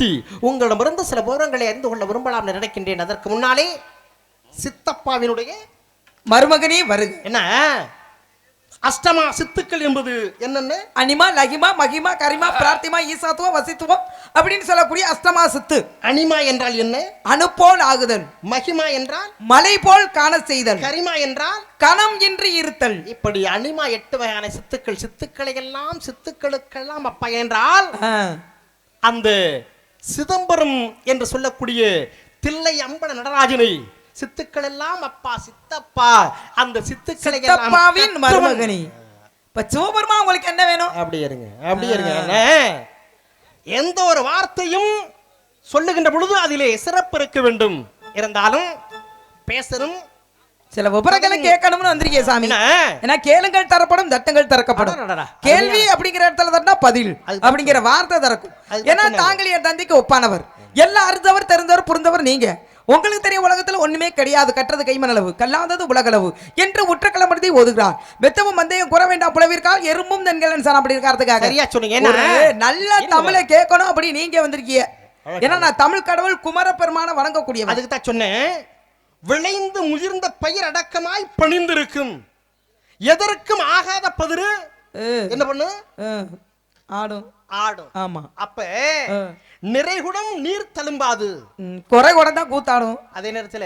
பற்றி உங்களிடமிருந்து சில விவரங்களை அறிந்து கொள்ள விரும்பலாம் நினைக்கின்றேன். அதற்கு முன்னாலே சித்தப்பாவினுடைய மருமகனே வருக. என்ன? அஷ்டமா சித்துக்கள் என்பது என்னன்னு? அனிமா லகிமா மகிமா கரிமா பிரார்த்திமா ஈசாத்துவம் வசித்துவம் அப்படின்னு சொல்லக்கூடிய அஷ்டமா சித்து. அனிமா என்றால் என்ன? அணுப்போல் ஆகுதல். மகிமா என்றால்? மலை போல் காண செய்தல். கரிமா என்றால்? கணம் இன்றி இருத்தல். இப்படி அனிமா எட்டு வகையான சித்துக்கள் சித்துக்களை எல்லாம் சித்துக்களுக்கெல்லாம் அப்பா என்றால். அந்த சிதம்பரம் என்று சொல்லக்கூடிய தில்லை அம்பல நடராஜனை சித்துக்கள் எல்லாம் அப்பா சித்தப்பா அந்த சித்துக்களை கற்றவன். மருமகனே. இப்ப சிவபெருமா உங்களுக்கு என்ன வேணும்? அப்படி இருங்க அப்படி இருங்க. எந்த ஒரு வார்த்தையும் சொல்லுகின்ற பொழுது அதிலே சிறப்பு இருக்க வேண்டும். இருந்தாலும் பேசணும் சில விபரங்களை கேட்கணும்னு வந்திருக்கே சாமி? ஏன்னா கேளுங்கள் தரப்படும் தட்டுங்கள் திறக்கப்படும். கேள்வி அப்படிங்கிற இடத்துல தட்டினா பதில் அப்படிங்கிற வார்த்தை திறக்கும். ஏன்னா. தாங்கள் என் தந்தைக்கு ஒப்பானவர். எல்லாம் அறிந்தவர் தெரிந்தவர் புரிந்தவர் நீங்க. உங்களுக்கு தெரிய உலகத்துல ஒண்ணுமே கிடையாது. கற்றது கைமணளவு கல்லாதது உலகளவு என்று உற்ற கிளம்படுத்தி ஓதுகிறார். வெத்தவும் மந்தையும் கூற வேண்டாம் புலவிற்கால் எறும்பும் தென்கலன் சார் அப்படி இருக்கிறதுக்காக சரியா சொன்னீங்க. நல்ல தமிழை கேட்கணும் அப்படி நீங்க வந்திருக்கீங்க. ஏன்னா நான் தமிழ் கடவுள் குமரப்பெருமான வணங்கக்கூடியவன். அதுக்கு தான் சொன்னேன். விளைந்து முதிர்ந்த பயிர் அடக்கமாய் பணிந்திருக்கும். எதற்கும் ஆகாத பதிரு என்ன பண்ணு? ஆடும். ஆடும். ஆமா. அப்ப. நிறைகுடம் நீர் தழும்பாது. குறை கூட தான் கூத்தாடும். அதே நேரத்துல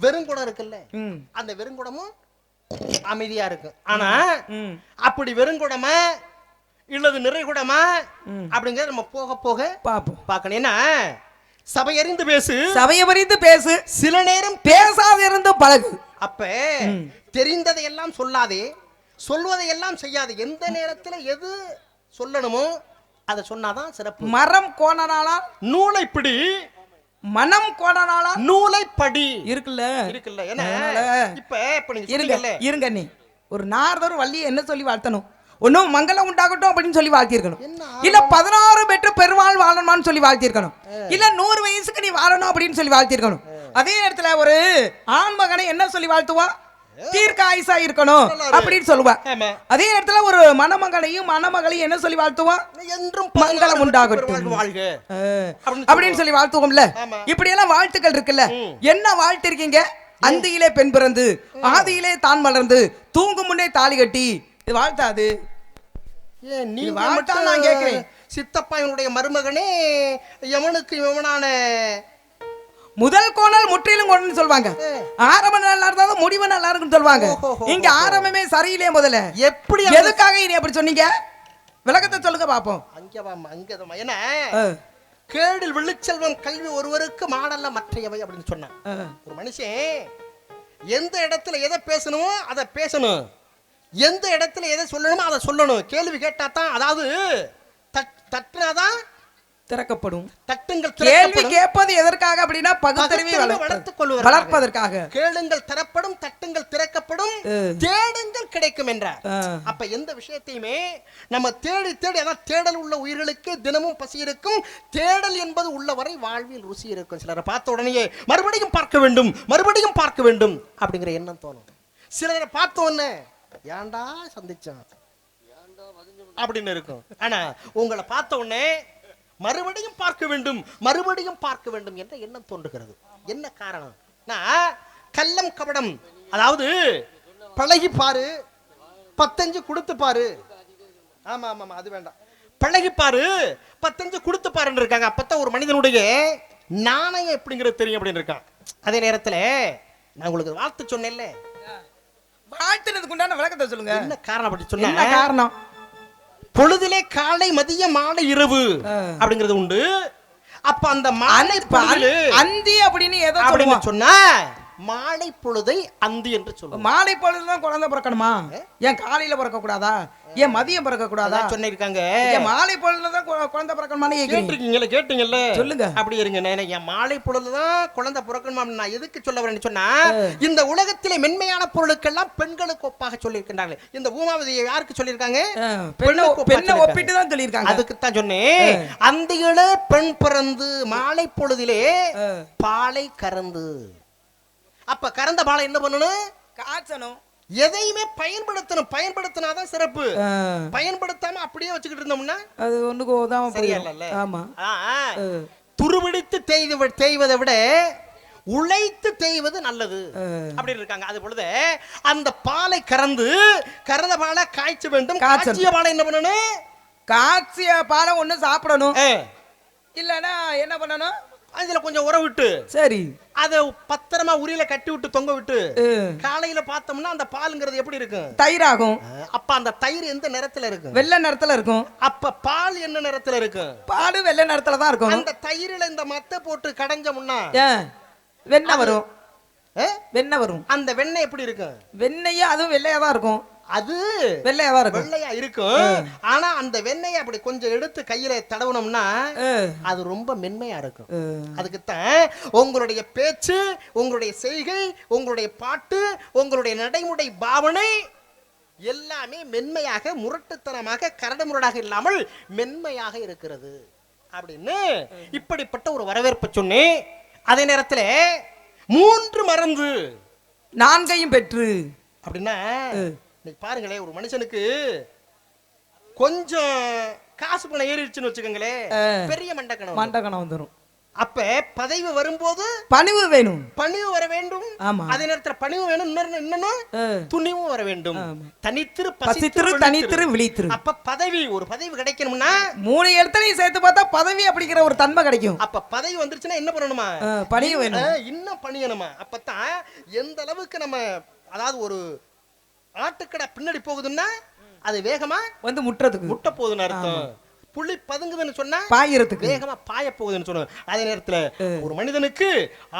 வெறுங்குடம் இருக்குல்ல? அந்த வெறுங்குடமும் அமைதியா இருக்கும். ஆனா. அப்படி வெறுங்குடமா இல்லது நிறைகுடமா. அப்படிங்கறத நம்ம போக போக பாப்போம். பார்க்கணும். ஏன்னா சபையறிந்து பேசு. சபையை வரிந்து பேசு. சில நேரம் பேசாத இருந்து பழகு. அப்ப தெரிந்ததை எல்லாம் சொல்லாதே. சொல்வதை எல்லாம் செய்யாது. எந்த நேரத்துல எது சொல்லணுமோ அதை சொன்னாதான் சிறப்பு. மரம் கோணனாலா நூலை பிடி. மனம் கோணனாலா நூலை படி. இருக்குல்ல? இருக்குல்ல. அதனால- இப்ப இப்ப நீங்க இருங்க இருங்க நீ ஒரு நாரதர் வள்ளி என்ன சொல்லி வாழ்த்தணும்? ஒன்னும் மங்களம் உண்டாகட்டும் அப்படின்னு சொல்லி வாழ்த்திருக்கணும் என்ன இல்ல பதினாறு பெற்று பெருமாள் வாழணுமான்னு சொல்லி வாழ்த்திருக்கணும் இல்ல நூறு வயசுக்கு நீ வாழணும் அப்படின்னு சொல்லி வாழ்த்திருக்கணும் அதே நேரத்துல ஒரு ஆண் மகனை என்ன சொல்லி வாழ்த்துவா? தீர்க்க ஆயுசா இருக்கணும் அப்படின்னு சொல்லுவா. ஆமா. அதே நேரத்துல ஒரு மணமகனையும் மணமகளையும் என்ன சொல்லி வாழ்த்துவா? என்றும் மங்களம் உண்டாகட்டும். அப்படின்னு சொல்லி வாழ்த்துவோம்ல. இப்படி எல்லாம் வாழ்த்துக்கள் இருக்குல்ல. என்ன வாழ்த்து இருக்கீங்க அந்தியிலே பெண் பிறந்து ஆதியிலே தான் மலர்ந்து தூங்கும் முன்னே தாலி கட்டி இது வாழ்த்தாது ஏன் நீங்க வாழ்த்தா நான் கேட்கிறேன். சித்தப்பா இவனுடைய மருமகனே யமனுக்கு யமனான முதல் கோணல் முற்றிலும் கோணல்னு சொல்லுவாங்க ஆரம்பம் நல்லா இருந்தாலும் முடிவு நல்லா இருக்குன்னு சொல்லுவாங்க. இங்க ஆரம்பமே சரியில்லையே முதல்ல. எப்படி எதுக்காக இனி அப்படி சொன்னீங்க? விளக்கத்தை சொல்லுங்க பாப்போம். அங்க வாம்மா, அங்க வாம்மா. ஏன்னா கேடில் விழுச்செல்வம் கல்வி ஒருவருக்கு மாடல்ல மற்றையவை அப்படின்னு சொன்னான். ஒரு மனுஷன் எந்த இடத்துல எதை பேசணுமோ அதை பேசணும். எந்த இடத்துல எதை சொல்லணுமோ அதை சொல்லணும் கேள்வி கேட்டா தான் அதாவது தட்- தட்டுனாதான் திறக்கப்படும் தட்டுங்கள் கேள்வி. கேட்பது எதற்காக அப்படின்னா பகுத்தறிவை வளர்த்துக் கொள்வதற்காக. வளர்ப்பதற்காக கேளுங்கள் தரப்படும் தட்டுங்கள் திறக்கப்படும். தேடுங்கள் கிடைக்கும் என்றார். அப்ப எந்த விஷயத்தையுமே நம்ம தேடி தேடி அதான் தேடல் உள்ள உயிர்களுக்கு தினமும் பசி இருக்கும் தேடல் என்பது உள்ளவரை வாழ்வில் ருசி இருக்கும் சிலரை பார்த்த உடனேயே மறுபடியும் பார்க்க வேண்டும் மறுபடியும் பார்க்க வேண்டும் அப்படிங்கிற எண்ணம் தோணும் சிலரை பார்த்த உடனே ஏன்டா சந்திச்சான் அப்படின்னு இருக்கும். ஆனா உங்களை பார்த்த உடனே மறுபடியும் பார்க்க வேண்டும் மறுபடியும் பார்க்க வேண்டும் என்ற எண்ணம் தோன்றுகிறது. என்ன காரணம்? நான் கள்ளம் கபடம் அதாவது பழகி பாரு பத்தஞ்சு கொடுத்து பாரு. ஆமா ஆமா ஆமா அது வேண்டாம். பழகி பாரு பத்தஞ்சு கொடுத்து பாருன்னு இருக்காங்க. அப்பதான் ஒரு மனிதனுடைய நாணயம் எப்படிங்கிறது தெரியும் அப்படின்னு இருக்கான். அதே நேரத்துல நான் உங்களுக்கு வாழ்த்து சொன்னேன்ல. வாழ்த்துனதுக்கு உண்டான விளக்கத்தை சொல்லுங்க. என்ன காரணம் அப்படி என்ன சொன்ன காரணம்? பொழுதிலே காலை மதிய மாலை இரவு. அப்படிங்கிறது உண்டு. அப்ப அந்த மாலை அந்தி அப்படின்னு ஏதோ அப்படின்னு சொன்னா மாலை பொழுதை அந்தி என்று சொல்லுவோம். மாலை பொழுதுதான் குழந்தை பிறக்கணுமா? ஏன் காலையில பிறக்க கூடாதா ஏன் மதியம் பிறக்க கூடாதா சொன்னிருக்காங்க. ஏன் மாலை பொழுதுதான் குழந்தை பிறக்கணுமான்னு கேக்குறீங்க? கேட்டிருக்கீங்கல்ல கேட்டீங்கல்ல சொல்லுங்க. அப்படி இருங்க நான் என் மாலை பொழுதுதான் குழந்தை பிறக்கணுமா நான் எதுக்கு சொல்ல வரேன்னு சொன்னா இந்த உலகத்திலே மென்மையான பொருளுக்கெல்லாம் பெண்களுக்கு ஒப்பாக சொல்லியிருக்கின்றார்கள். இந்த பூமாவதியை யாருக்கு சொல்லியிருக்காங்க? பெண்ணை. ஒப்பிட்டு தான் சொல்லியிருக்காங்க. அதுக்கு தான் சொன்னேன். அந்திகளே பெண் பிறந்து மாலை பொழுதிலே. பாலை கறந்து. அப்ப கறந்த பாலை என்ன பண்ணணும்? காய்ச்சணும். எதையுமே பயன்படுத்தணும். பயன்படுத்தினாதான் சிறப்பு. பயன்படுத்தாம அப்படியே வச்சுக்கிட்டு இருந்தோம்னா? அது ஒண்ணுக்கு உதவாம சரியா? ஆமா. துருபிடித்து தேய்து வி- தேய்வதை விட உழைத்து தேய்வது நல்லது. அப்படி இருக்காங்க. அது பொழுது அந்த பாலை கறந்து கறந்த பாலை காய்ச்ச வேண்டும். காய்ச்சிய பாலை என்ன பண்ணணும்? காய்ச்சிய பாலை ஒண்ணு சாப்பிடணும். ஏ, இல்லனா என்ன பண்ணணும்? அதுல கொஞ்சம் உர விட்டு சரி. அதை பத்திரமா உரியில கட்டி விட்டு தொங்க விட்டு காலையில பார்த்தோம்னா அந்த பாலுங்கிறது எப்படி இருக்கும்? தயிராகும் அஹ், அப்ப அந்த தயிர் எந்த நிறத்துல இருக்கும்? வெள்ளை நிறத்துல இருக்கும். அப்ப பால் என்ன நிறத்துல இருக்கும்? பாடு வெள்ளை நிறத்துல தான் இருக்கும். அந்த தயிரில இந்த மத்தை போட்டு கடைஞ்சோம்னா வெண்ணெய் வரும். வெண்ணெய் வரும். அந்த வெண்ணெய் எப்படி இருக்கும்? வெண்ணெயும் அதுவும் வெள்ளையா தான் இருக்கும். அது வெள்ளையா தான் இருக்கும். வெள்ளையா இருக்கும். ஆனா அந்த வெண்ணெயை அப்படி கொஞ்சம் எடுத்து கையில தடவுனோம்னா ஆ, அது ரொம்ப மென்மையா இருக்கும். அதுக்குத்தான் உங்களுடைய பேச்சு உங்களுடைய செய்கை உங்களுடைய பாட்டு உங்களுடைய நடைமுறை பாவனை எல்லாமே மென்மையாக முரட்டுத்தனமாக கரடுமுரடாக இல்லாமல் மென்மையாக இருக்கிறது. அப்படின்னு இப்படிப்பட்ட ஒரு வரவேற்பு சொன்னேன் அதே நேரத்துல மூன்று மருந்து நான்கையும் பெற்று. அப்படின்னா இன்னைக்கு பாருங்களேன் ஒரு மனுஷனுக்கு கொஞ்சம் காசு பணம் ஏறிடுச்சுன்னு வச்சுக்கோங்களேன் பெரிய மண்டக்கணம் மண்டகணம் வந்துரும். அப்ப பதவி வரும்போது பணிவு வேணும். பணிவு வர வேண்டும். ஆமா. அதே நேரத்துல பணிவு வேணும் ஆ. துணிவும் வர வேண்டும். தனித்திரு பசித்திரு தனித்திரு விழித்திரு. அப்ப பதவி ஒரு பதவி கிடைக்கணும்னா மூணு இடத்துலயும் சேர்த்து பார்த்தா பதவி அப்படிங்கிற ஒரு தன்மை கிடைக்கும். அப்ப பதவி வந்துருச்சுன்னா என்ன பண்ணணுமா? ஆ, பணிவு வேணும். இன்னும் பணியணுமா? அப்பதான் எந்த அளவுக்கு நம்ம அதாவது ஒரு ஆட்டுக்கடை பின்னாடி போகுதுன்னா அது வேகமா வந்து முட்டுறதுக்கு. முட்டை போகுதுன்னு அர்த்தம் புள்ளி பதுங்குதுன்னு சொன்னா பாயிரத்துக்கு வேகமா பாய போகுதுன்னு சொன்ன அதே நேரத்துல ஒரு மனிதனுக்கு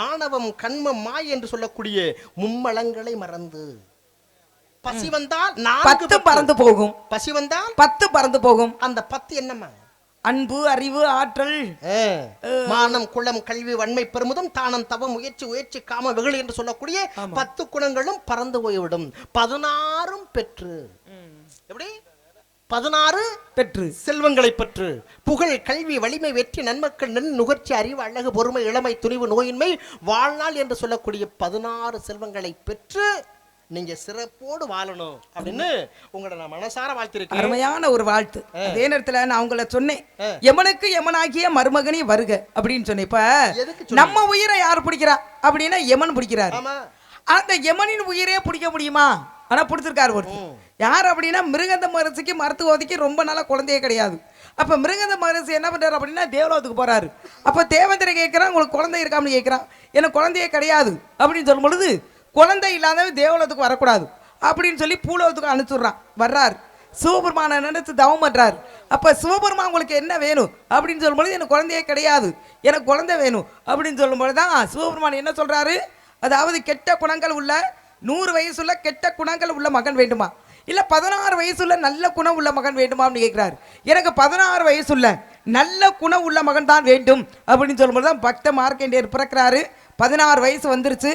ஆணவம் கண்மம் மாய் என்று சொல்லக்கூடிய மும்மலங்களை மறந்து பசி வந்தால் பத்து. பறந்து போகும். பசி வந்தால் பத்து பறந்து போகும். அந்த பத்து என்னம்மா? அன்பு அறிவு ஆற்றல். மானம் குளம் கல்வி வன்மை பெருமுதம் தானம் தவம் முயற்சி உயர்ச்சி காம வெகுளி என்று சொல்லக்கூடிய பத்து குணங்களும் பறந்து போய்விடும். பதினாறும் பெற்று. எப்படி? பதினாறு பெற்று. செல்வங்களை பெற்று. புகழ் கல்வி வலிமை வெற்றி நன்மக்கள் நன் நுகர்ச்சி அறிவு அழகு பொறுமை இளமை துணிவு நோயின்மை வாழ்நாள் என்று சொல்லக்கூடிய பதினாறு செல்வங்களை பெற்று நீங்க சிறப்போடு வாழணும் அப்படின்னு உங்களை நான் மனசார வாழ்த்திருக்கேன். அருமையான ஒரு வாழ்த்து. அதே நேரத்துல நான் உங்களை சொன்னேன் எமனுக்கு எமனாகிய மருமகனி வருக அப்படின்னு சொன்னேன். இப்ப நம்ம உயிரை யார் பிடிக்கிறா அப்படின்னா எமன் பிடிக்கிறார். அந்த எமனின் உயிரே பிடிக்க முடியுமா? ஆனா பிடிச்சிருக்காரு ஒருத்தர் யார் அப்படின்னா மிருகந்த மகரிஷிக்கு மருத்துவதிக்கு ரொம்ப நாளா குழந்தையே கிடையாது. அப்ப மிருகந்த மகரிஷி என்ன பண்றாரு அப்படின்னா தேவலோகத்துக்கு போறாரு. அப்ப தேவேந்திர கேட்கிறான் உங்களுக்கு குழந்தை இருக்கான்னு கேட்கிறான் எனக்கு குழந்தையே கிடையாது அப்படின்னு சொல்லும் பொழுது குழந்தை இல்லாதவன் தேவலோகத்துக்கு வரக்கூடாது. அப்படின்னு சொல்லி பூலோகத்துக்கு அனுப்பிச்சுட்றான். வர்றார். சிவபெருமானை நினைத்து தவம் பண்ணுறார் அப்போ சிவபெருமான் உங்களுக்கு என்ன வேணும்? அப்படின்னு சொல்லும்பொழுது எனக்கு குழந்தையே கிடையாது. எனக்கு குழந்தை வேணும். அப்படின்னு சொல்லும்பொழுது தான் சிவபெருமான் என்ன சொல்கிறாரு அதாவது கெட்ட குணங்கள் உள்ள நூறு வயசுள்ள கெட்ட குணங்கள் உள்ள மகன் வேண்டுமா? இல்லை பதினாறு வயசுள்ள நல்ல குணம் உள்ள மகன் வேண்டுமா அப்படின்னு எனக்கு பதினாறு வயசுள்ள நல்ல குணம் உள்ள மகன் தான் வேண்டும். அப்படின்னு சொல்லும்போது தான் பக்த மார்க்கண்டேயர் பிறக்கிறாரு. பதினாறு வயசு வந்துருச்சு.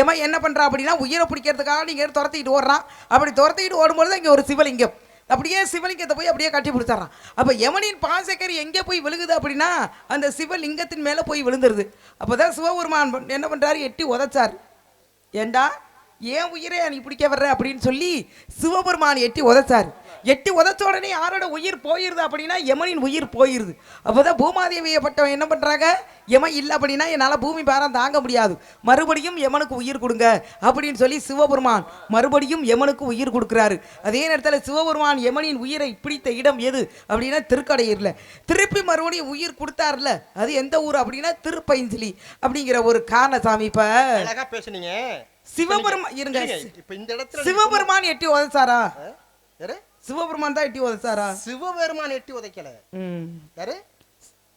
எமன் என்ன பண்ணுறா அப்படின்னா உயிரை பிடிக்கிறதுக்காக நீங்கள் துரத்திக்கிட்டு ஓடுறான். அப்படி துரத்திக்கிட்டு ஓடும்போது தான் இங்கே ஒரு சிவலிங்கம். அப்படியே சிவலிங்கத்தை போய் அப்படியே கட்டி பிடிச்சிட்றான். அப்போ யமனின் பாசக்கரி எங்கே போய் விழுகுது அப்படின்னா அந்த சிவலிங்கத்தின் மேலே போய் விழுந்துருது. அப்பதான் சிவபெருமான் என்ன பண்ணுறாரு எட்டி உதைச்சார். ஏண்டா? ஏன் உயிரை நீ பிடிக்க வர்ற அப்படின்னு சொல்லி சிவபெருமான் எட்டி உதைச்சார். எட்டி உதைச்ச உடனே யாரோட உயிர் போயிருது அப்படின்னா யமனின் உயிர் போயிருது. அப்போதான் பூமாதேவியப்பட்டவன் என்ன பண்றாங்க? யமன் இல்லை அப்படின்னா என்னால் பூமி பாரம் தாங்க முடியாது. மறுபடியும் யமனுக்கு உயிர் கொடுங்க அப்படின்னு சொல்லி சிவபெருமான் மறுபடியும் யமனுக்கு உயிர் கொடுக்குறாரு. அதே நேரத்தில் சிவபெருமான் யமனின் உயிரை பிடித்த இடம் எது அப்படின்னா திருக்கடையூர்ல. திருப்பி மறுபடியும் உயிர் கொடுத்தாருல அது எந்த ஊர் அப்படின்னா திருப்பைஞ்சிலி அப்படிங்கிற ஒரு காரணசாமி இப்ப. பேசுனீங்க. சிவபெருமான் இருங்க. சிவபெருமான் எட்டி உதைச்சாரா? சிவபெருமான் தான் எட்டி உதைச்சாரா? சிவபெருமான் எட்டி உதைக்கல. யாரு?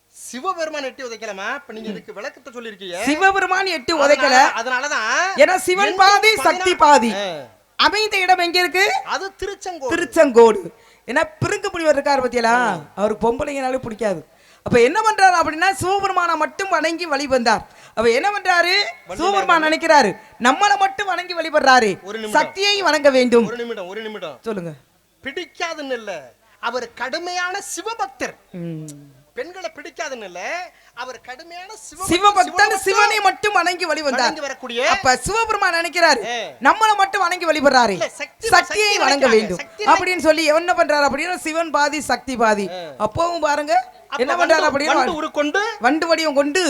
சிவபெருமான் எட்டி உதைக்கலமா இப்ப நீங்க இதுக்கு விளக்கத்தை சொல்லிருக்கீங்க சிவபெருமான் எட்டி உதைக்கல. அதனால- அதனாலதான் ஏன்னா சிவன் பாதி சக்தி பாதி. அமைந்த இடம் எங்க இருக்கு? அது திருச்செங்கோடு. திருச்செங்கோடு. ஏன்னா பிறங்கு புலிவர் இருக்காரு பத்தியலா? அவருக்கு பொம்பளைங்கனாலே பிடிக்காது. அப்ப என்ன பண்றாரு அப்படின்னா சிவபெருமானை மட்டும் வணங்கி வழிபந்தார் அப்ப என்ன பண்றாரு? சிவபெருமான் நினைக்கிறாரு. நம்மளை மட்டும் வணங்கி வழிபடுறாரு. சக்தியை வணங்க வேண்டும். ஒரு நிமிடம் ஒரு நிமிடம். சொல்லுங்க. பிடிக்காதுன்னு இல்ல. அவர் கடுமையான சிவபக்தர். பெண்களை பிடிக்காதுன்னு இல்ல. அவர் கடுமையான சிவபக்தன். சிவனை மட்டும் வணங்கி வழிவந்தார் வரக்கூடிய அப்ப சிவபெருமான் நினைக்கிறாரு. நம்மள மட்டும் வணங்கி வழிபடுறாரு. சக்தியை சக்தி வணங்க. வேண்டும். அப்படின்னு சொல்லி என்ன பண்றாரு அப்படின்னா சிவன் பாதி சக்தி பாதி. அப்பவும் பாருங்க என்ன பண்றாரு அப்படின்னா உருக்கொண்டு வண்டு வடிவம் கொண்டு.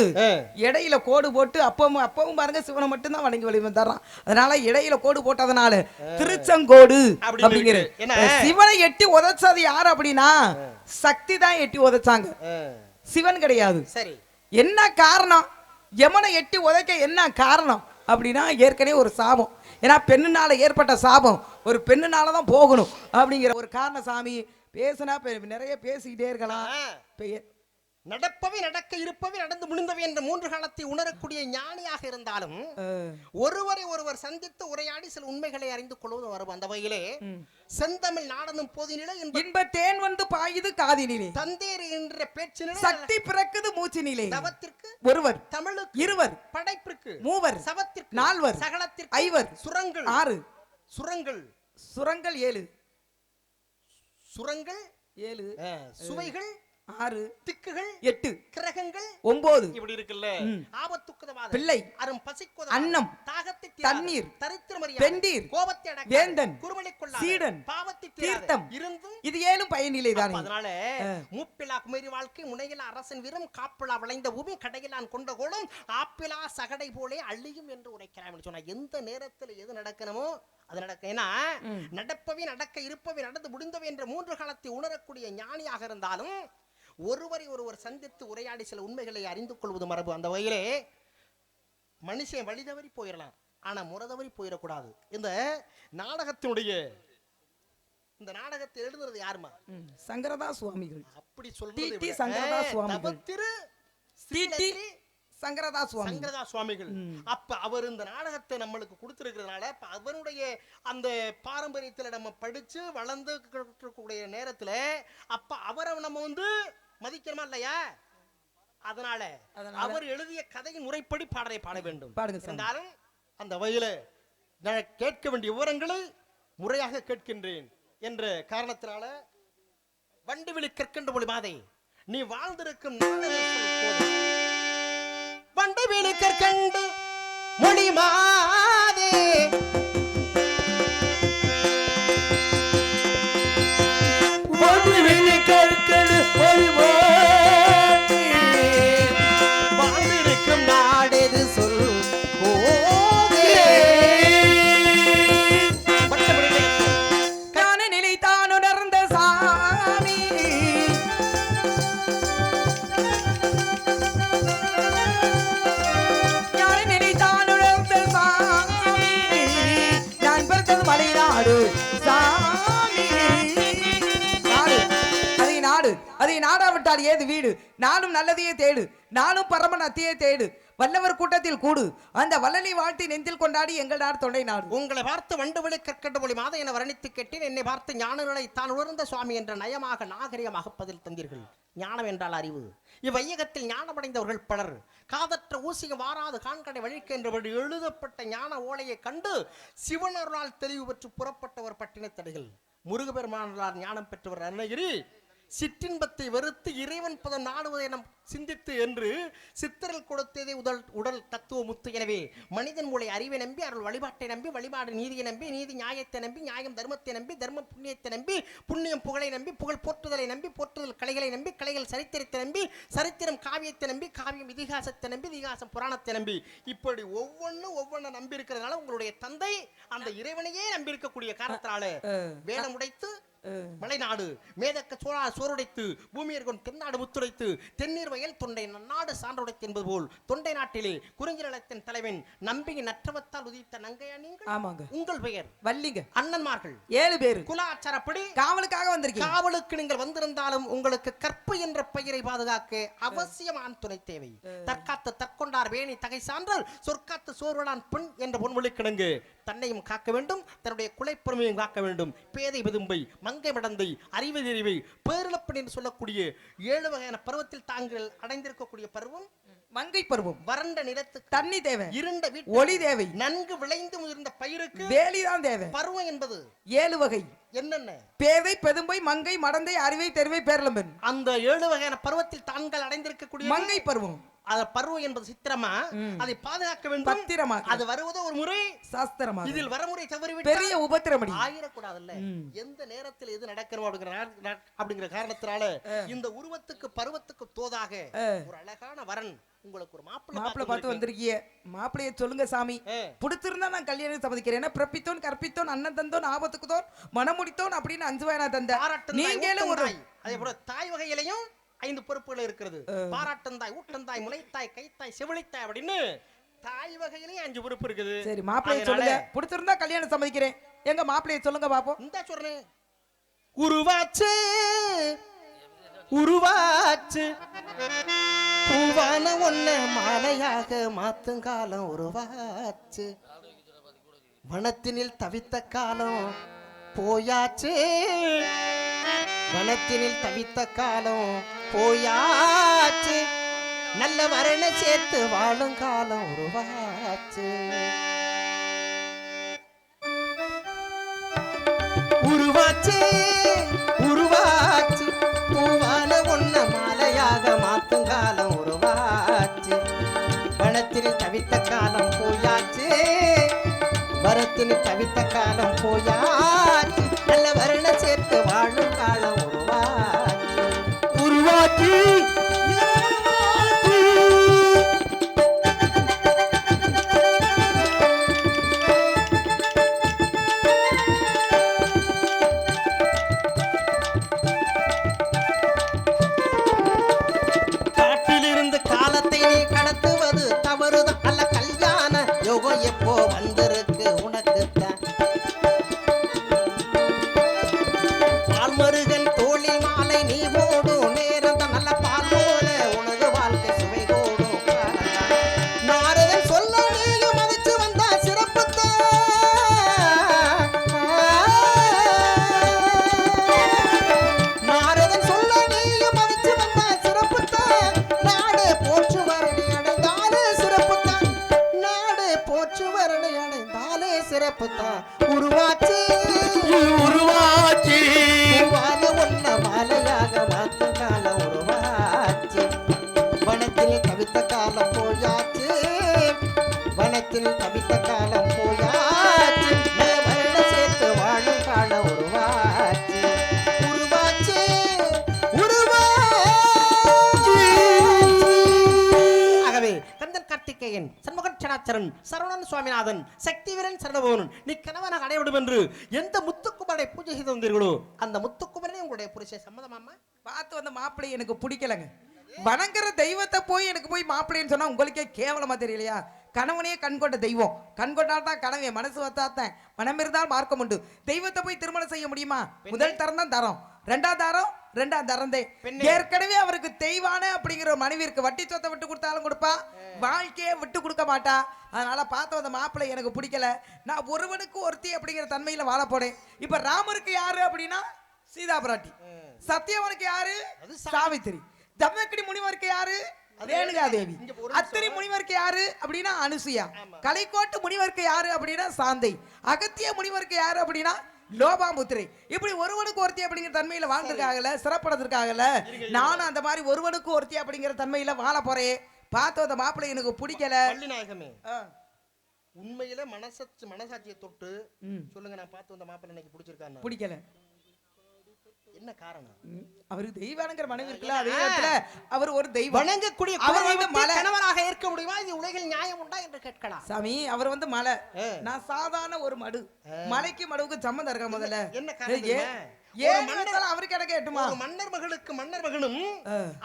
இடையில கோடு போட்டு அப்பவும் அப்பவும் பாருங்க சிவனை மட்டும் தான் வணங்கி வழி வந்தாராம் அதனால இடையில கோடு போட்டதுனால திருச்செங்கோடு அப்படின்னு அப்படிங்கிற இருக்கு. ஏன்னா- சிவனை எட்டி உதைச்சது யாரு அப்படின்னா சக்தி தான் எட்டி உதைச்சாங்க. சிவன் கிடையாது. சரி. என்ன காரணம்? யமனை எட்டி உதைக்க என்ன காரணம்? அப்படின்னா ஏற்கனவே ஒரு சாபம். ஏன்னா பெண்ணுனால ஏற்பட்ட சாபம். ஒரு பெண்ணுனால தான் போகணும் அப்படிங்கிற ஒரு காரண சாமி பேசுனா நிறைய பேசிக்கிட்டே இருக்கலாம். நடப்பவை நடக்க இருப்பவை நடந்து முடிந்தவை என்ற மூன்று காலத்தை உணரக்கூடிய ஞானியாக இருந்தாலும் ஒருவரை ஒருவர் சந்தித்து உரையாடி சில உண்மைகளை அறிந்து கொள்வது வரும் அந்த வகையிலே செந்தமிழ் நாடனும் போதினிலே இன்ப தேன் வந்து பாயுது காதினிலே. தந்தேர் என்ற பேச்சினிலே சக்தி பிறக்குது மூச்சினிலே. தவத்திற்கு ஒருவர் தமிழுக்கு இருவர் படைப்பிற்கு மூவர் சவத்திற்கு நால்வர் சகலத்திற்கு ஐவர் சுரங்கள் ஆறு. சுரங்கள் சுரங்கள் ஏழு. சுரங்கள் ஏழு. சுவைகள் ஆறு திக்குகள் எட்டு கிரகங்கள் ஒன்பது இப்படி இருக்குல்ல? ஆபத்துக்குதவாத பிள்ளை அரும் பசிக்குத அன்னம், தாகத்தை தண்ணீர், தரித்திரமறியா வெந்தீர், கோபத்தை அடக்க வேந்தன், குறுமலை கொள்ள சீடன், பாவத்தை தீர்த்தம், இருந்தும் இது ஏழும் பயனிலை அப்ப தானே அதனால மூப்பிலா குமரி வாழ்க்கை முனையிலா அரசன் வீரம் காப்பிலா விளைந்த பூமி கடையிலான் கொண்ட கோலம் ஆப்பிலா சகடை போலே அள்ளியும் என்று உரைக்கிறான் சொன்னா எந்த நேரத்துல எது நடக்கணுமோ அது நடக்க ஏன்னா நடப்பவை நடக்க இருப்பவை நடந்து முடிந்தவை என்ற மூன்று காலத்தை உணரக்கூடிய ஞானியாக இருந்தாலும் ஒருவரை ஒருவர் சந்தித்து உரையாடி சில உண்மைகளை அறிந்து கொள்வது மரபு அந்த வகையிலே மனுஷன் வழி தவறி போயிடலாம் ஆனா முறை தவறி போயிடக்கூடாது இந்த நாடகத்தினுடைய இந்த நாடகத்தை எழுதுறது யாருமா சங்கரதா சுவாமிகள் அப்படி. சொல்றது ஏ, சுவாமிகள். டி. ஸ்ரீலஸ்ரீ சங்கரதா சுவாமி சங்கரதா சுவாமிகள் அப்ப அவர் இந்த நாடகத்தை நம்மளுக்கு கொடுத்திருக்கிறதுனால அவருடைய அந்த பாரம்பரியத்துல நம்ம படிச்சு வளர்ந்து நேரத்துல அப்ப அவரை நம்ம வந்து மதிக்கணுமா இல்லையா அதனால? அவர் எழுதிய கதையின் முறைப்படி பாடலை பாட வேண்டும். இருந்தாலும் அந்த வகையில நான் கேட்க வேண்டிய விவரங்களை முறையாக கேட்கின்றேன் என்ற காரணத்தினால வண்டுவிழி கற்கண்டு மொழி மாதை நீ வாழ்ந்திருக்கும். வண்டுவிழி கற்கண்டு மொழி மாதே நாடாவிட்டால் ஏது வீடு? நானும் நல்லதையே தேடு. நானும் பரமன் அத்தையே தேடு. வல்லவர் கூட்டத்தில் கூடு. அந்த வல்லனை வாழ்த்தி நெஞ்சில் கொண்டாடி எங்கள் நார் தொண்டை நாடு. உங்களை பார்த்து வண்டுவிழி கற்கட்ட மொழி மாத என வர்ணித்து கேட்டேன். என்னை பார்த்து ஞானங்களை தான் உணர்ந்த சுவாமி என்ற நயமாக நாகரிகமாக பதில் தந்தீர்கள். ஞானம் என்றால் அறிவு. இவ்வையகத்தில் ஞானமடைந்தவர்கள் பலர். காதற்ற ஊசியம் வாராது கான்கடை வழிக்க என்றபடி எழுதப்பட்ட ஞான ஓலையை கண்டு சிவனருளால் தெளிவு பெற்று புறப்பட்டவர் பட்டினத்தடைகள். முருகபெருமானலால் ஞானம் பெற்றவர் அருணகிரி சிற்றின்பத்தை வெறுத்து இறைவன் பதம் நாடுவதை நம் சிந்தித்து என்று சித்தரில் கொடுத்ததே உடல் உடல் தத்துவ முத்து. எனவே மனிதன் மூளை அறிவை நம்பி அருள் வழிபாட்டை நம்பி வழிபாடு நீதியை நம்பி நீதி நியாயத்தை நம்பி நியாயம் தர்மத்தை நம்பி தர்மம் புண்ணியத்தை நம்பி புண்ணியம் புகழை நம்பி புகழ் போற்றுதலை நம்பி போற்றுதல் கலைகளை நம்பி கலைகள் சரித்திரத்தை நம்பி சரித்திரம் காவியத்தை நம்பி காவியம் இதிகாசத்தை நம்பி இதிகாசம் புராணத்தை நம்பி. இப்படி ஒவ்வொன்றும் ஒவ்வொன்றை நம்பி இருக்கிறதுனால உங்களுடைய தந்தை அந்த இறைவனையே நம்பி இருக்கக்கூடிய காரணத்தினால வேடம் உடைத்து மலைநாடு மேதக்க சோழா சோறுடைத்து பூமியர் கொண்டு தென்னாடு முத்துடைத்து தென்னீர் வயல் தொண்டை நன்னாடு சான்றுடைத்து என்பது போல் தொண்டை நாட்டிலே குறிஞ்சிலத்தின் தலைவன் நம்பியின் நற்றவத்தால் உதித்த நங்கையா நீங்கள்? ஆமாங்க. உங்கள் பெயர்? வள்ளிங்க. அண்ணன்மார்கள். ஏழு பேரு. குலாச்சாரப்படி காவலுக்காக வந்திருக்கீங்க. காவலுக்கு நீங்கள் வந்திருந்தாலும் உங்களுக்கு கற்பு என்ற பெயரை பாதுகாக்க அவசியமான துணை தேவை. தற்காத்து தற்கொண்டார் வேணி தகை சான்றால் சொற்காத்து சோர்வலான் பெண் என்ற பொன்மொழி கிடங்கு தன்னையும் காக்க வேண்டும் தன்னுடைய குலைப்பெருமையும் காக்க வேண்டும். பேதை விதும்பை மங்கை மடந்தை அறிவு தெரிவை பேரிழப்பன் என்று சொல்லக்கூடிய ஏழு வகையான பருவத்தில் தாங்கள் அடைந்திருக்கக்கூடிய பருவம்? மங்கை பருவம். வறண்ட நிலத்துக்கு தண்ணி தேவை. இருண்ட வீட்டு ஒளி தேவை. நன்கு விளைந்து முதிர்ந்த பயிருக்கு வேலிதான் தேவை. பருவம் என்பது? ஏழு வகை. என்னென்ன? பேதை பெதும்பை மங்கை மடந்தை அறிவை தெருவை பேரலம்பெண் அந்த ஏழு வகையான பருவத்தில் தாங்கள் அடைந்திருக்கக்கூடிய மங்கை பருவம். அந்த பருவம் என்பது சித்திரமா? அதை பாதுகாக்க வேண்டும். பத்திரமாக அது வருவதோ ஒரு முறை? சாஸ்திரமாக இதில் வரமுறை தவறி பெரிய உபத்திரமடி. ஆயிடக்கூடாதுல்ல எந்த நேரத்தில் எது நடக்கணும் அப்படிங்கிற அப்படிங்கிற காரணத்தினால இந்த உருவத்துக்கு பருவத்துக்கு தோதாக ஒரு அழகான வரன் உங்களுக்கு ஒரு மாப்பிள்ளை மாப்பிள்ளை பார்த்து வந்திருக்கிய. மாப்பிள்ளைய சொல்லுங்க சாமி. பிடிச்சிருந்தா நான் கல்யாணம் சம்மதிக்கிறேன். ஏன்னா பிறப்பித்தோன் கற்பித்தோன் அண்ணன் தந்தோன் ஆபத்துக்குதோன் மனமுடித்தோன் அப்படின்னு அஞ்சு வயனா தந்த நீங்களும் ஒரு. அதே போல தாய் வகையிலையும் ஐந்து பொறுப்புகள் இருக்கிறது. பாராட்டந்தாய் ஊட்டந்தாய் முளைத்தாய் கைத்தாய் செவிலித்தாய் அப்படின்னு தாய் வகையிலையும் அஞ்சு பொறுப்பு இருக்குது. சரி மாப்பிள்ளைய அதனால சொல்லுங்க. பிடிச்சிருந்தா கல்யாணம் சம்மதிக்கிறேன். எங்க மாப்பிள்ளைய சொல்லுங்க பாப்போம். இந்த சொல்றேன். உருவாச்சு உருவாச்சு. பூவான ஒன்ன மாலையாக மாத்தும் காலம் உருவாச்சு. வனத்தினில் தவித்த காலம் போயாச்சு. வனத்தினில் தவித்த காலம் போயாச்சு. நல்ல வரண சேர்த்து வாழும் காலம் உருவாச்சு. உருவாச்சு உருவாச்சு. பூவான ஒன்ன மாலையாக மாத்தும் காலம் உருவாச்சு. வனத்தினில் தவித்த காலம் போயாச்சு. வரத்தினில் தவித்த காலம் போயாச்சு. நல்ல வரண சேர்த்து வாழும் சுவாமிநாதன் சக்தி வீரன் சரணபவனன் நீ கணவனாக அடையவிடும் என்று எந்த முத்துக்குமரனை பூஜை செய்து வந்தீர்களோ அந்த முத்துக்குமரனே உங்களுடைய புருஷன். சம்மதமாமா பார்த்து வந்த மாப்பிள்ளை எனக்கு பிடிக்கலங்க. வணங்குற தெய்வத்தை போய் எனக்கு போய் மாப்பிள்ளைன்னு சொன்னா உங்களுக்கே கேவலமா தெரியலையா? கணவனே கண் கொண்ட தெய்வம். கண் கொண்டால் தான் கனவே மனசு வத்தாத்தன். மனம் இருந்தால் மார்க்கம் உண்டு. தெய்வத்தை போய் திருமணம் செய்ய முடியுமா? முதல் தரம் தான் தரம். ரெண்டாவது தரம் ரெண்டாம் தரந்தே. ஏற்கனவே அவருக்கு தெய்வான அப்படிங்கிற ஒரு மனைவிற்கு வட்டி சொத்தை விட்டு கொடுத்தாலும் கொடுப்பா. வாழ்க்கையே விட்டு கொடுக்க மாட்டா. அதனால பார்த்த அந்த மாப்பிள்ளை எனக்கு பிடிக்கல. நான் ஒருவனுக்கு ஒருத்தி அப்படிங்கிற தன்மையில வாழ போனேன் இப்ப ராமருக்கு யாரு அப்படின்னா சீதா பிராட்டி. சத்தியவனுக்கு யாரு? சாவித்திரி. தமக்கடி முனிவருக்கு யாரு? ரேணுகா தேவி. இங்க ஒரு அத்திரி முனிவருக்கு யாரு அப்படின்னா அனுசுயா. கலைக்கோட்டு முனிவருக்கு யாரு அப்படின்னா சாந்தை. அகத்திய முனிவருக்கு யாரு அப்படின்னா லோபாமுத்திரை இப்படி ஒருவனுக்கு ஒருத்தி அப்படிங்கிற தன்மையில வாழ்ந்திருக்காங்கல்ல சிறப்படைஞ்சிருக்காங்கல்ல நானும் அந்த மாதிரி ஒருவனுக்கு ஒருத்தி அப்படிங்கிற தன்மையில வாழ போறேன். பார்த்து அந்த மாப்பிள்ளை எனக்கு பிடிக்கல. பள்ளிநாயகமே. ஆ. உண்மையில மனசச்சு மனசாட்சியை தொட்டு. சொல்லுங்க நான் பார்த்து வந்த மாப்பிள்ளை எனக்கு பிடிச்சிருக்கான்னு. பிடிக்கல. என்ன காரணம். அவருக்கு தெய்வானுங்கிற மனைவி இருக்குல்ல அதே நேரத்துல அவர் ஒரு தெய்வம். வணங்கக்கூடிய அவர் வந்து மலை. கணவராக ஏற்க முடியுமா? இது உலகில் நியாயம் உண்டா என்று கேட்கலாம். சாமி அவர் வந்து மலை. நான் சாதாரண ஒரு மடு. மலைக்கு மடுவுக்கு சம்மந்தம் இருக்கா முதல்ல? என்ன காரணம் மன்னர் மகளுக்கு மன்னர் மகனும்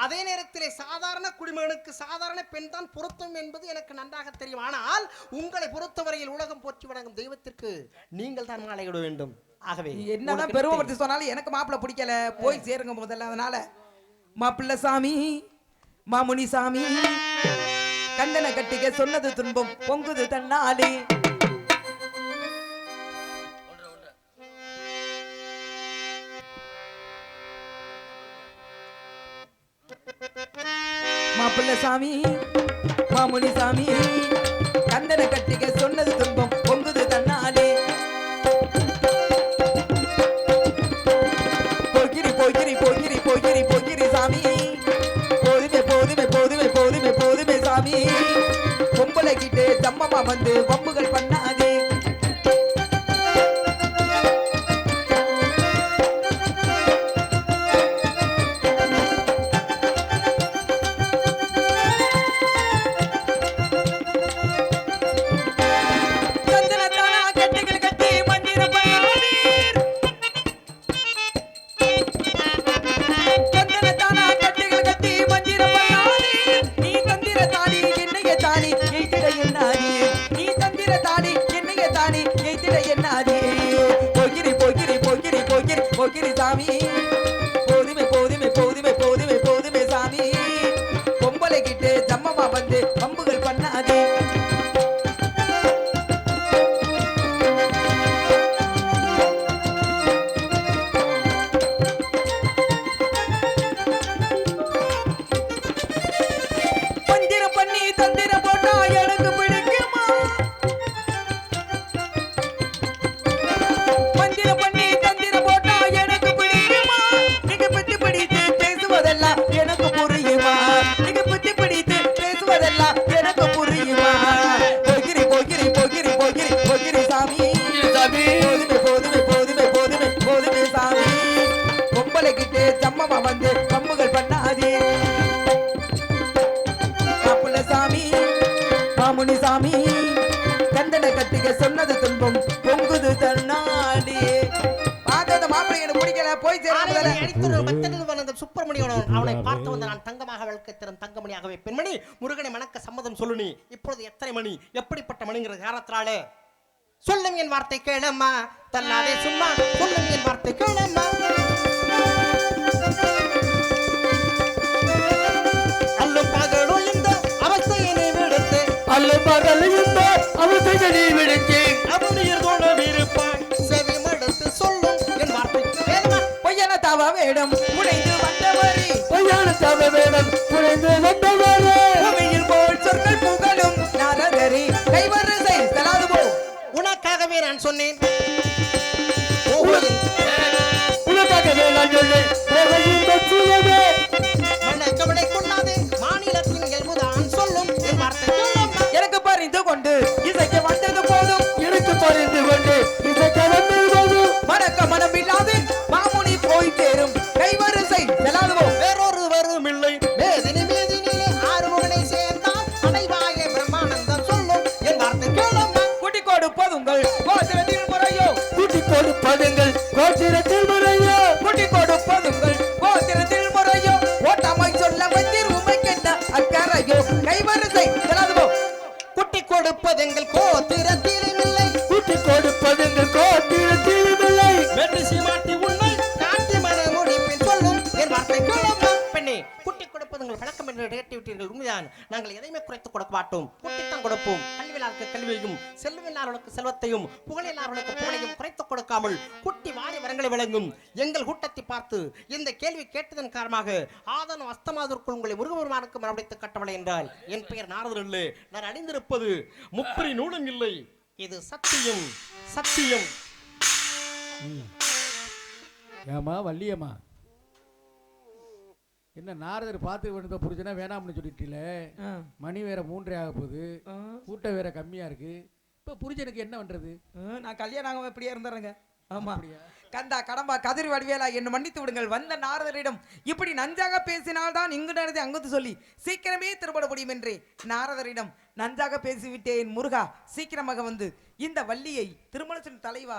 அதே நேரத்திலே சாதாரண குடிமகனுக்கு சாதாரண பெண் தான் பொருத்தம் என்பது எனக்கு நன்றாக தெரியும். ஆனால் உங்களை பொறுத்தவரையில் உலகம் போற்றி வணங்கும் தெய்வத்திற்கு நீங்கள் தான் மாலையிட வேண்டும். ஆகவே என்னதான் பெருமைப்படுத்தி சொன்னாலும் எனக்கு மாப்பிள்ளை பிடிக்கல போய் சேருங்க முதல்ல அதனால மாப்பிள்ளை சாமி மாமுனி சாமி கந்தனை கட்டிக்க சொன்னது துன்பம் பொங்குது தன்னாலே. மாப்பிள்ளை சாமி மாமுனி சாமி கந்தனை கட்டிக்க சொன்னது துன்பம் சாமி பொம்பளை கிட்டே சம்மமா வந்து வம்புகள் பண்ண பக்தனில் வந்த சுப்பிரமணியன் அவனை பார்த்து வந்த நான் தங்கமாக வளர்க்க திறம் தங்கமணியாகவே பெண்மணி முருகனை மணக்க சம்மதம் சொல்லு நீ. இப்பொழுது எத்தனை மணி? எப்படிப்பட்ட மணிங்கிற காரணத்தினால. சொல்லும் என் வார்த்தை கேளம்மா. தள்ளாதே சும்மா. சொல்லும் என் வார்த்தை கேளம்மா. அல்லும் பகலும் இந்த அவஸ்தையினை விடுத்து. அல்ல பகல் இந்த அவசைகளை விடுச்சு தவ வேடம் புனைந்து வந்தவரி. பொய்யான தவ வேடம் புரிந்து வந்தவரே. பூமியில் போல் சொற்கள் புகழும் நாரதரி. கைவரிசை தலாது போ. உனக்காகவே நான் சொன்னேன். உனக்காகவே நான் கொள்ளாதே. மாநிலத்தின் இயல்புதான் சொல்லும். எனக்கு பறிந்து கொண்டு இசைக்கு வந்தது போதும். எனக்கு பறிந்து கொண்டு செல்வத்தையும் புகழில்லாதவர்களுக்கு புகழையும் குறைத்து கொடுக்காமல் குட்டி வாரி வரங்களை வழங்கும் எங்கள் கூட்டத்தை பார்த்து இந்த கேள்வி கேட்டதன் காரணமாக ஆதனம் அஸ்தமாதற்குள் உங்களை முருகபெருமானுக்கு மரபடைத்து கட்டவில்லை என்றால் என் பெயர் நாரதர் இல்லை நான் அணிந்திருப்பது முப்பரி நூலும் இல்லை. இது சத்தியம் சத்தியம். ஏமா வள்ளியம்மா? என்ன நாரதர் பார்த்து விழுந்த புரிச்சுனா வேணாம்னு சொல்லிட்டீல மணி வேற மூன்றே ஆக போகுது. கூட்டம் வேற கம்மியா இருக்கு. இப்ப புரிஞ்சனுக்கு என்ன பண்றது? நான் கல்யாணம் ஆகாம இப்படியே இருந்துறேங்க. ஆமா? கந்தா கடம்பா கதிர் வடிவேலா என்ன மன்னித்து விடுங்கள். வந்த நாரதரிடம் இப்படி நஞ்சாக பேசினால்தான் இங்கு நடந்து அங்குத்து சொல்லி சீக்கிரமே திருப்பட முடியும் என்றே. நாரதரிடம் நஞ்சாக பேசிவிட்டேன் முருகா. சீக்கிரமாக வந்து இந்த வள்ளியை திருமணத்தின் தலைவா